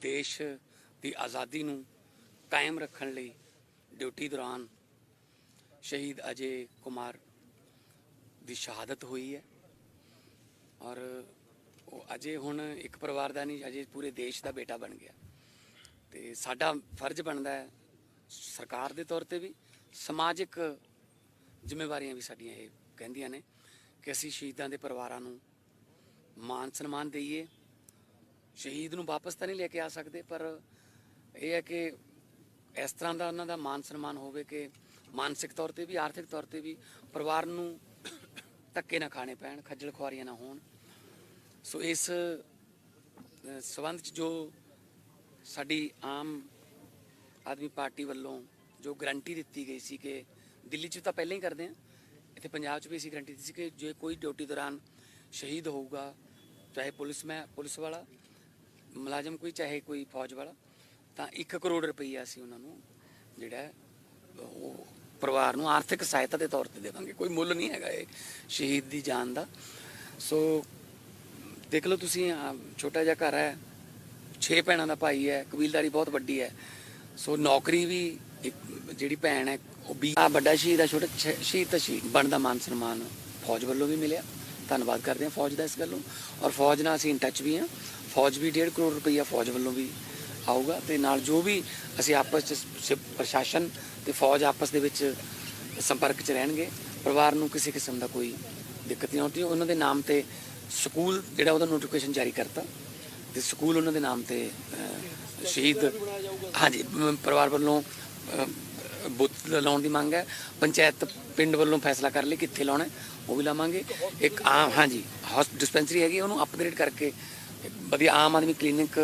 ਦੇਸ਼ ਦੀ ਆਜ਼ਾਦੀ ਨੂੰ ਕਾਇਮ ਰੱਖਣ ਲਈ ਡਿਊਟੀ ਦੌਰਾਨ ਸ਼ਹੀਦ ਅਜੇ ਕੁਮਾਰ ਦੀ ਸ਼ਹਾਦਤ ਹੋਈ ਹੈ ਔਰ ਉਹ ਅਜੇ ਹੁਣ ਇੱਕ ਪਰਿਵਾਰ ਦਾ ਨਹੀਂ, ਅਜੇ ਪੂਰੇ ਦੇਸ਼ ਦਾ ਬੇਟਾ ਬਣ ਗਿਆ। ਤੇ ਸਾਡਾ ਫਰਜ਼ ਬਣਦਾ ਹੈ ਸਰਕਾਰ ਦੇ ਤੌਰ ਤੇ ਵੀ ਸਮਾਜਿਕ ਜ਼ਿੰਮੇਵਾਰੀਆਂ ਵੀ ਸਾਡੀਆਂ ਇਹ ਕਹਿੰਦੀਆਂ ਨੇ ਕਿ ਅਸੀਂ ਸ਼ਹੀਦਾਂ ਦੇ ਪਰਿਵਾਰਾਂ ਨੂੰ ਮਾਨ ਸਨਮਾਨ ਦਈਏ। ਸ਼ਹੀਦ ਨੂੰ ਵਾਪਸ ਤਾਂ ਨਹੀਂ ਲੈ ਕੇ ਆ ਸਕਦੇ ਪਰ ਇਹ ਹੈ ਕਿ ਇਸ ਤਰ੍ਹਾਂ ਦਾ ਉਹਨਾਂ ਦਾ ਮਾਨ ਸਨਮਾਨ ਹੋਵੇ ਕਿ ਮਾਨਸਿਕ ਤੌਰ ਤੇ ਵੀ ਆਰਥਿਕ ਤੌਰ ਤੇ ਵੀ ਪਰਿਵਾਰ ਨੂੰ ਧੱਕੇ ਨਾ ਖਾਣੇ ਪੈਣ ਖੱਜਲ ਖੁਆਰੀਆਂ ਨਾ ਹੋਣ। ਸੋ ਇਸ ਅ, ਸੰਬੰਧ ਚ ਜੋ ਸਾਡੀ ਆਮ ਆਦਮੀ ਪਾਰਟੀ ਵੱਲੋਂ ਜੋ ਗਰੰਟੀ ਦਿੱਤੀ ਗਈ ਸੀ ਕਿ ਦਿੱਲੀ 'ਚ ਤਾਂ ਪਹਿਲਾਂ ਹੀ ਕਰਦੇ ਆ ਇੱਥੇ ਪੰਜਾਬ 'ਚ ਵੀ ਅਸੀਂ ਗਰੰਟੀ ਦਿੱਤੀ ਸੀ ਕਿ ਜੇ ਕੋਈ ਡਿਊਟੀ ਦੌਰਾਨ ਸ਼ਹੀਦ ਹੋਊਗਾ ਚਾਹੇ ਪੁਲਿਸ ਮੈਂ ਪੁਲਿਸ ਵਾਲਾ ਮੁਲਾਜ਼ਮ ਕੋਈ, ਚਾਹੇ ਕੋਈ ਫੌਜ ਵਾਲਾ, ਤਾਂ 1 ਕਰੋੜ ਰੁਪਈਆ ਅਸੀਂ ਉਹਨਾਂ ਨੂੰ ਜਿਹੜਾ ਉਹ ਪਰਿਵਾਰ ਨੂੰ ਆਰਥਿਕ ਸਹਾਇਤਾ ਦੇ ਤੌਰ ਤੇ ਦੇਵਾਂਗੇ। ਕੋਈ ਮੁੱਲ ਨਹੀਂ ਹੈਗਾ ਇਹ ਸ਼ਹੀਦ ਦੀ ਜਾਨ ਦਾ। ਸੋ ਦੇਖ ਲਓ ਤੁਸੀਂ ਆਹ ਛੋਟਾ ਜਿਹਾ ਘਰ ਹੈ, ਛੇ ਭੈਣਾਂ ਦਾ ਭਾਈ ਹੈ, ਕਬੀਲਦਾਰੀ ਬਹੁਤ ਵੱਡੀ ਹੈ। ਸੋ ਨੌਕਰੀ ਵੀ ਇੱਕ, ਜਿਹੜੀ ਭੈਣ ਹੈ, ਉਹ ਵੀ ਆ ਵੱਡਾ ਸ਼ਹੀਦ ਹੈ ਛੋਟਾ ਸ਼- ਸ਼ਹੀਦ ਤਾਂ ਸ਼ਹੀਦ, ਬਣਦਾ ਮਾਨ ਸਨਮਾਨ ਫੌਜ ਵੱਲੋਂ ਵੀ ਮਿਲਿਆ। ਧੰਨਵਾਦ ਕਰਦੇ ਹਾਂ ਫੌਜ ਦਾ ਇਸ ਗੱਲੋਂ ਔਰ ਫੌਜ ਨਾਲ ਅਸੀਂ ਇਨ ਟੱਚ ਵੀ ਹਾਂ। ਫੌਜ ਵੀ 1.5 ਕਰੋੜ ਰੁਪਈਆ ਫੌਜ ਵੱਲੋਂ ਵੀ ਆਊਗਾ ਤੇ ਨਾਲ ਜੋ ਵੀ ਅਸੀਂ ਆਪਸ ਚ ਸ- ਪ੍ਰਸ਼ਾਸਨ ਤੇ ਫੌਜ ਆਪਸ ਦੇ ਵਿੱਚ ਸੰਪਰਕ ਚ ਰਹਿਣਗੇ, ਪਰਿਵਾਰ ਨੂੰ ਕਿਸੇ ਕਿਸਮ ਦਾ ਕੋਈ ਦਿੱਕਤ ਨਹੀਂ ਆਉਂਦੀ। ਉਹਨਾਂ ਦੇ ਨਾਮ ਤੇ ਸਕੂਲ ਜਿਹੜਾ ਉਹਦਾ ਨੋਟੀਫਿਕੇਸ਼ਨ ਜਾਰੀ ਕਰਤਾ ਤੇ ਸਕੂਲ ਉਹਨਾਂ ਦੇ ਨਾਮ ਤੇ ਸ਼ਹੀਦ ਹਾਂਜੀ ਪਰਿਵਾਰ ਵੱਲੋਂ ਬੁੱਤ ਲਾਉਣ ਦੀ ਮੰਗ ਹੈ। ਪੰਚਾਇਤ ਪਿੰਡ ਵੱਲੋਂ ਫੈਸਲਾ ਕਰ ਲਈ ਕਿੱਥੇ ਲਾਉਣਾ ਉਹ ਵੀ ਲਾਵਾਂਗੇ। ਇੱਕ ਆਮ, ਹਾਂਜੀ ਹਸਪ ਡਿਸਪੈਂਸਰੀ ਹੈਗੀ ਉਹਨੂੰ ਅਪਗ੍ਰੇਡ ਕਰਕੇ ਵਧੀਆ ਆਮ ਆਦਮੀ ਕਲੀਨਿਕ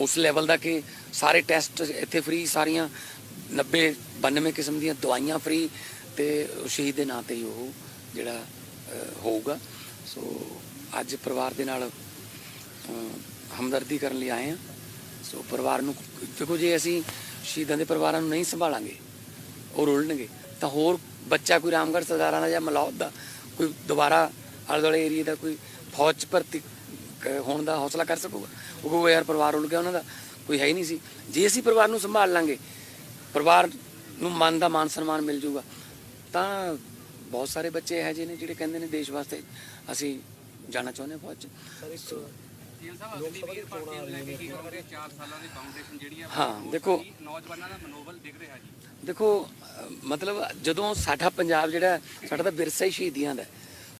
ਉਸ ਲੈਵਲ ਦਾ ਕਿ ਸਾਰੇ ਟੈਸਟ ਇੱਥੇ ਫ੍ਰੀ ਸਾਰੀਆਂ 90 92 ਕਿਸਮ ਦੀਆਂ ਦਵਾਈਆਂ ਫ੍ਰੀ ਤੇ ਸ਼ਹੀਦ ਦੇ ਨਾਂ ਤੇ ਹੀ ਉਹ ਜਿਹੜਾ ਹੋਊਗਾ। ਸੋ ਅੱਜ ਪਰਿਵਾਰ ਦੇ ਨਾਲ ਹਮਦਰਦੀ ਕਰਨ ਲਈ ਆਏ ਆ ਸੋ ਪਰਿਵਾਰ ਨੂੰ ਦੇਖੋ ਜੇ ਅਸੀਂ ਸ਼ਹੀਦਾਂ ਦੇ ਪਰਿਵਾਰਾਂ ਨੂੰ ਨਹੀਂ ਸੰਭਾਲਾਂਗੇ, ਉਹ ਰੁਲਣਗੇ, ਤਾਂ ਹੋਰ ਬੱਚਾ ਕੋਈ ਰਾਮਗੜ੍ਹ ਸਰਦਾਰਾਂ ਦਾ ਜਾਂ ਮਲੌਦ ਦਾ ਕੋਈ ਦੁਬਾਰਾ ਆਲੇ ਦੁਆਲੇ ਏਰੀਆ ਦਾ ਕੋਈ ਫੌਜ 'ਚ ਭਰਤੀ ਹੋਣ ਦਾ ਹੌਸਲਾ ਕਰ ਸਕੂਗਾ। ਉਹ ਕਹੂਗਾ ਯਾਰ ਪਰਿਵਾਰ ਰੁਲ ਗਿਆ ਉਹਨਾਂ ਦਾ ਕੋਈ ਹੈ ਹੀ ਨਹੀਂ ਸੀ। ਜੇ ਅਸੀਂ ਪਰਿਵਾਰ ਨੂੰ ਸੰਭਾਲ ਲਾਂਗੇ ਪਰਿਵਾਰ ਨੂੰ ਮਨ ਦਾ ਮਾਨ ਸਨਮਾਨ ਮਿਲ ਜੂਗਾ ਤਾਂ ਬਹੁਤ ਸਾਰੇ ਬੱਚੇ ਇਹੋ ਜਿਹੇ ਨੇ ਜਿਹੜੇ ਕਹਿੰਦੇ ਨੇ ਦੇਸ਼ ਵਾਸਤੇ ਅਸੀਂ ਜਾਣਾ ਚਾਹੁੰਦੇ ਹਾਂ ਫੌਜ 'ਚ। ਜੇਲ ਸਾਹਿਬ ਅਗਲੀ ਵੀਰ ਭਰਤੀ ਨੂੰ ਲੈ ਕੇ ਕੀ ਕਹੋਗੇ 4 ਸਾਲਾਂ ਦੀ ਫਾਊਂਡੇਸ਼ਨ ਜਿਹੜੀ ਆ ਹਾਂ, ਦੇਖੋ- ਨੌਜਵਾਨਾਂ ਦਾ ਮਨੋਬਲ ਦਿਖ ਰਿਹਾ ਜੀ। ਦੇਖੋ ਅਹ ਮਤਲਬ ਜਦੋਂ ਸਾਡਾ ਪੰਜਾਬ ਜਿਹੜਾ ਹੈ, ਸਾਡਾ ਤਾਂ ਵਿਰਸਾ ਹੀ ਸ਼ਹੀਦੀਆਂ ਦਾ ਹੈ।